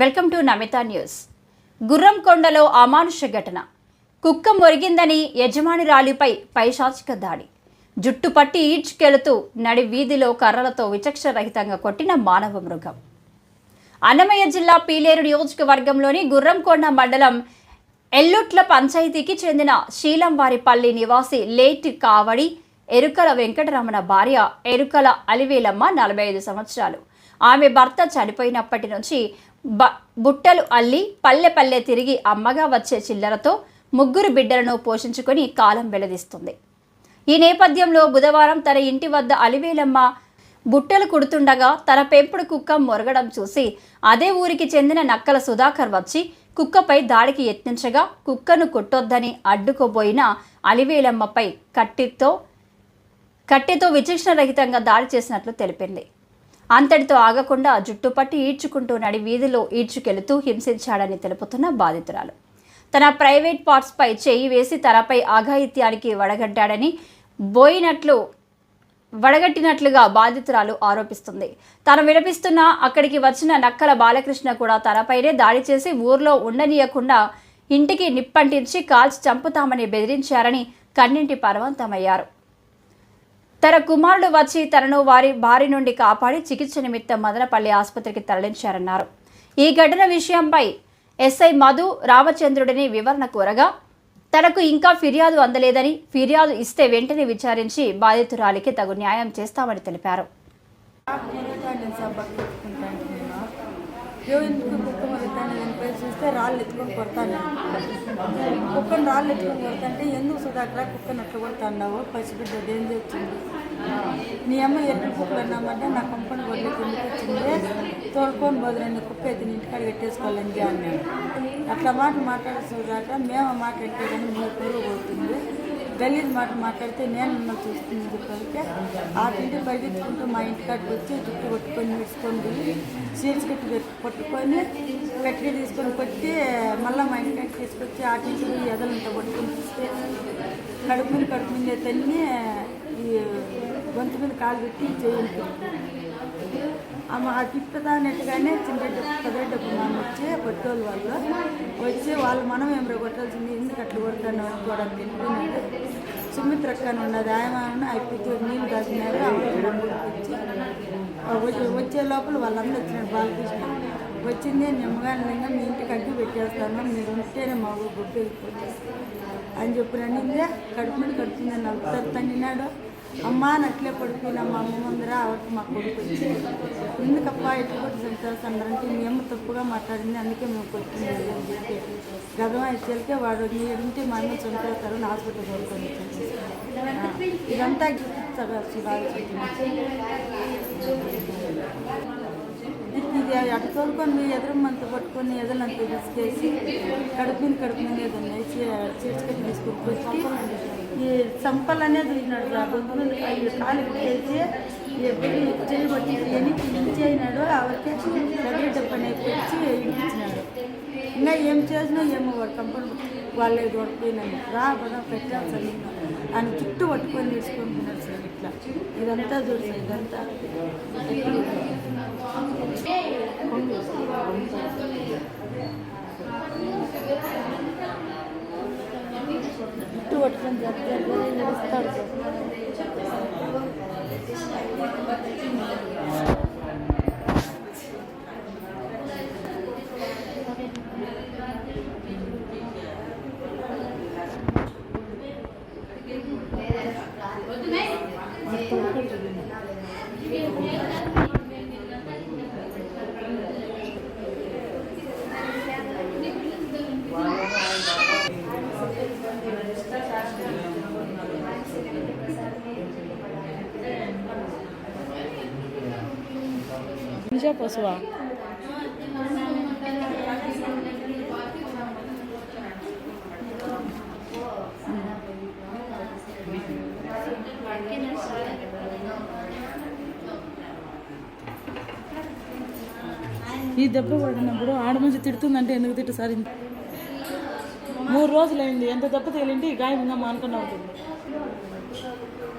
Welcome to Namita news. గుర్రంకొండలో అమానుష ఘటన. కుక్క మొరిగిందని యజమానురాలిపై పైశాచిక దాడి. జుట్టు పట్టి ఈడ్చుకెళుతూ నడి వీధిలో కర్రలతో విచక్షరహితంగా కొట్టిన మానవ మృగం. అన్నమయ్య జిల్లా పీలేరు నియోజకవర్గంలోని గుర్రంకొండ మండలం ఎల్లుట్ల పంచాయతీకి చెందిన శీలంవారిపల్లి నివాసి లేట్ కావడి ఎరుకల వెంకటరమణ భార్య ఎరుకల అలివేలమ్మ నలభై ఐదు సంవత్సరాలు. ఆమె భర్త చనిపోయినప్పటి నుంచి బ బుట్టలు అల్లి పల్లె పల్లె తిరిగి అమ్మగా వచ్చే చిల్లరతో ముగ్గురు బిడ్డలను పోషించుకొని కాలం వెలదీస్తుంది. ఈ నేపథ్యంలో బుధవారం తన ఇంటి వద్ద అలివేలమ్మ బుట్టలు కుడుతుండగా తన పెంపుడు కుక్క మొరగడం చూసి అదే ఊరికి చెందిన నక్కల సుధాకర్ వచ్చి కుక్కపై దాడికి యత్నించగా కుక్కను కొట్టొద్దని అడ్డుకోబోయిన అలివేలమ్మపై కట్టితో కట్టెతో విచక్షణరహితంగా దాడి చేసినట్లు తెలిపింది. అంతటితో ఆగకుండా జుట్టుపట్టి ఈడ్చుకుంటూ నడి వీధిలో ఈడ్చుకెళుతూ హింసించాడని తెలుపుతున్న బాధితురాలు. తన ప్రైవేట్ పార్ట్స్పై చేయి వేసి తనపై ఆఘాయిత్యానికి వడగట్టాడని బోయినట్లు వడగట్టినట్లుగా బాధితురాలు ఆరోపిస్తుంది. తాను వినిపిస్తున్న అక్కడికి వచ్చిన నక్కల బాలకృష్ణ కూడా తనపైనే దాడి చేసి ఊర్లో ఉండనీయకుండా ఇంటికి నిప్పంటించి కాల్చి చంపుతామని బెదిరించారని కన్నింటి పర్వంతమయ్యారు. తన కుమారుడు వచ్చి తనను వారి బారి నుండి కాపాడి చికిత్స నిమిత్తం మదనపల్లి ఆసుపత్రికి తరలించారన్నారు. ఈ ఘటన విషయంపై ఎస్ఐ మధు రామచంద్రుడిని వివరణ కోరగా తనకు ఇంకా ఫిర్యాదు అందలేదని ఫిర్యాదు ఇస్తే వెంటనే విచారించి బాధితురాలికి తగు న్యాయం చేస్తామని తెలిపారు. చూస్తే రాళ్ళు ఎత్తుకొని కొడతాను. కుక్కను రాళ్ళు ఎత్తుకొని కొడతాంటే ఎందుకు సుధాకర కుక్కను అట్లా కొడుతున్నావు? పసిబిడ్డ ఏం తెచ్చింది నీ అమ్మ ఎట్లు కుక్కలు అన్నామంటే నా కంపెనీ గొడ్లు కిందకి వచ్చింది తోడుకొని బదులండి కుక్క అయితే నీ ఇంటికాడ పెట్టేసుకోవాలండి అన్నాడు. అట్లా మాట మాట్లాడే సుధాకర మేము మాట కానీ మీ పొరుగు కొడుతుంది. గలీజ్ మాట మాట్లాడితే నేను ఉన్న చూస్తుంది చెప్పాలంటే ఆ ఇంటి పరిగెత్తుకుంటూ మా ఇంటికాడికి వచ్చి జుట్టు కొట్టుకొని విడుచుకొని సీల్స్ కట్టి పెట్టి కట్టి తీసుకొని కొట్టి మళ్ళీ మా ఇంటి కాడికి తీసుకొచ్చి ఆ ఇంటి ఎదలంతా పట్టుకొని చూస్తే కడుపు మీద కడుపు మీద తన్ని ఈ గొంతు మీద కాలు పెట్టి చేయండి ఆమె ఆ తిప్పుతానట్టుగానే చిన్నరెడ్డి పెద్దరెడ్డి మామ వచ్చి కొట్టేవాళ్ళు వాళ్ళు వచ్చి వాళ్ళు మనం ఏం కొట్టాల్సింది? ఎందుకు అట్లా కొడతాను అని కూడా తింటున్నాడు సుమిత్రక్కన అని ఉన్నది ఆయన అయిపోతే నీళ్ళు తాగినారు వచ్చి వచ్చే- లోపల వాళ్ళందరూ వచ్చినారు. బాలకృష్ణ వచ్చింది నిమ్మగానంగా మీ ఇంటికి అడ్డు పెట్టేస్తాను. మీరు ఉంటేనే మా ఊరు గుడ్డు వెళ్ళిపోతే అని చెప్పి అనిందే కడుపు మీద కడుపుంది నలుగుతారు తన్నినాడు. అమ్మ నట్లే పడిపోయినా మా అమ్మ ముందర ఆవిడకి మా కొడుకు వచ్చింది ఎందుకప్ప ఎట్లా కొట్టి చంపేస్తానంటే అందరంటే మేము తప్పుగా మాట్లాడింది అందుకే మేము కొట్టింది అని చెప్పి గదమ అయితే వాడు ఉంటే మా అమ్మ చంపేస్తారు అని హాస్పిటల్ కొడుకొని వచ్చేసి. ఆ, ఇదంతా ఇది అటు తోలుకొని ఎదురుమంత పట్టుకొని ఎదలంత తీసుకేసి కడుపు కడుపుని కడుపు ఏదన్నా వేసి చీడ్చుకొని తీసుకొని ఈ సంపల్ అనేది చూసినాడు రా గొంతు మీద కాలు తెచ్చి పెట్టేసి చేయి అని పిలిచి అయినాడు ఆవిడకి దగ్గర డబ్బని పెట్టి ఇడిపించినాడు. ఇంకా ఏం చేసినా ఏమో వాడు కంపెనీ వాళ్ళే దొరికిపోయినాను రా పదా పెట్టాల్సి ఆయన చుట్టూ పట్టుకొని తీసుకుంటున్నాడు సార్ ఇట్లా. ఇదంతా చూసి ఇదంతా. Thank you. పట్టుకొని చెప్తే ఏడుస్తాడు పశువా ఈ దెబ్బ పడినప్పుడు ఆడ తిడుతుందంటే ఎందుకు తిట్టు సార్ ఇంత? మూడు రోజులు అయింది ఎంత దెబ్బ తేలింటే ఈ గాయం ఇంకా మానుకుని అవుతుంది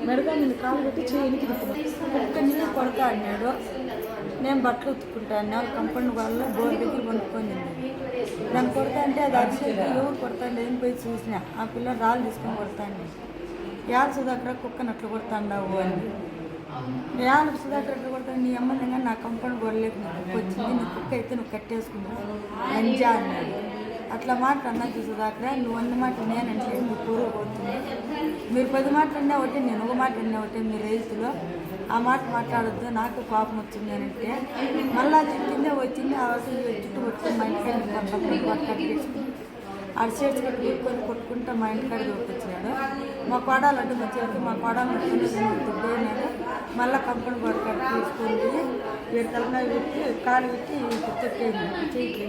మెడగా నేను కాలు పెట్టి చేయనికి ఒక్క నీళ్ళు కొడతా అన్నాడు. నేను బట్టలు ఉతుక్కుంటాను. నాకు కంపౌండ్ వాళ్ళ బోర్ దగ్గర కొనుక్కొని నన్ను కొడతా అంటే అది అరిసేది ఎవరు కొడతాండి అని పోయి చూసిన. ఆ పిల్ల రాళ్ళు తీసుకొని కొడతాండి యాడ సుధాకర్ కుక్కను అట్లా కొడతాండావు అని. యాడ సుధాకర్ అట్లు కొడతాను నీ అమ్మ నా కంపౌండ్ గొడవలేక నీ కుక్క వచ్చింది. నీ కుక్క అయితే నువ్వు కట్టేసుకున్నావు మంచిగా అన్నాడు. అట్లా మాట అన్నది సుధాకర్ నువ్వు వంద మాట నేనంటే మీ పూర్వ పోతుంది మీరు పది మాటలు అన్నా నేను ఒక మాట అన్నా ఒకటి మీ రైతులో. ఆ మాట మాట్లాడద్దు నాకు కోపం వచ్చింది అని అంటే మళ్ళా తిట్టిందే వచ్చింది ఆ రోజు చుట్టూ పట్టుకుని మా ఇంటికి కట్టేసుకుని ఆడ చేతి కట్టి కూర్చొని కొట్టుకుంటా మా ఇంటికాడ దొరికొచ్చినాడు. మా కోడాలు అడ్డు వచ్చాక మా కోడాలు మళ్ళీ కంపెనీ వర్క్ తీసుకుంది వీడి తలకాయ పెట్టి కాలు పెట్టి చెక్కింది చేయికి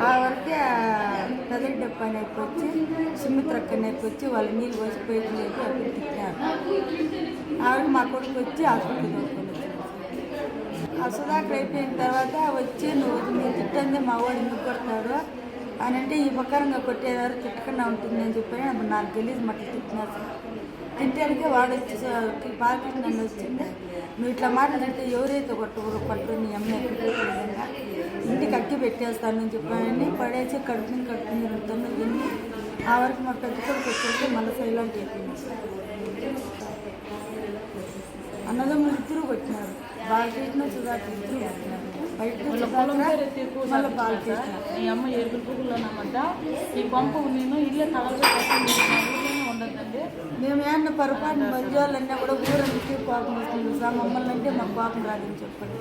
ఆ వరకే పెదవి డబ్బు అని వచ్చి సుమిత్రక్క అని వచ్చి వాళ్ళు నీళ్ళు పోసి పోయి లేపి అప్పుడు తిట్టారు. ఆవిడ మా కొడుకు వచ్చి హాస్పిటల్ దొరుకుతుంది ఆ సుధాకర్ అయిపోయిన తర్వాత వచ్చి నువ్వు నేను తిట్టంది మా వాడు ఎందుకు కొడతాడు? అని అంటే ఈ ప్రకారంగా కొట్టేవారు తిట్టకుండా ఉంటుంది అని చెప్పి అప్పుడు నాకు తెలియదు మట్టి తిట్టినారు తింటానికి వాడు వచ్చి పార్టీ నన్ను వచ్చింది నువ్వు ఇట్లా మాట్లాడితే ఎవరైతే కొట్టకూడదు పట్టు నీ అమ్మ విధంగా ఇంటికి అక్కి పెట్టేస్తాను అని చెప్పానని పడేసి కడుపుని కడుపుని తిరుగుతాను తిని ఆ వరకు మా పెద్ద కొడుకు వచ్చేసి మళ్ళీ సైలెంట్ అయిపోయింది. అన్నదమ్ములు ఇద్దరు కొట్టినారు. బాలకృష్ణ సుధాకర్ ఇద్దరు కొట్టినారు ఈ అమ్మ ఏడుగురు పురుగులు అన్నమాట. ఈ పంపు నేను ఇల్లే తగలబెట్టి ఉండదండి మేము ఏమన్నా పొరపాటు మంజోళ్ళన్నా కూడా ఊరందుకే కోపం వస్తుంది. సార్ మమ్మల్ని అంటే మాకు కోపం రాదని చెప్పండి.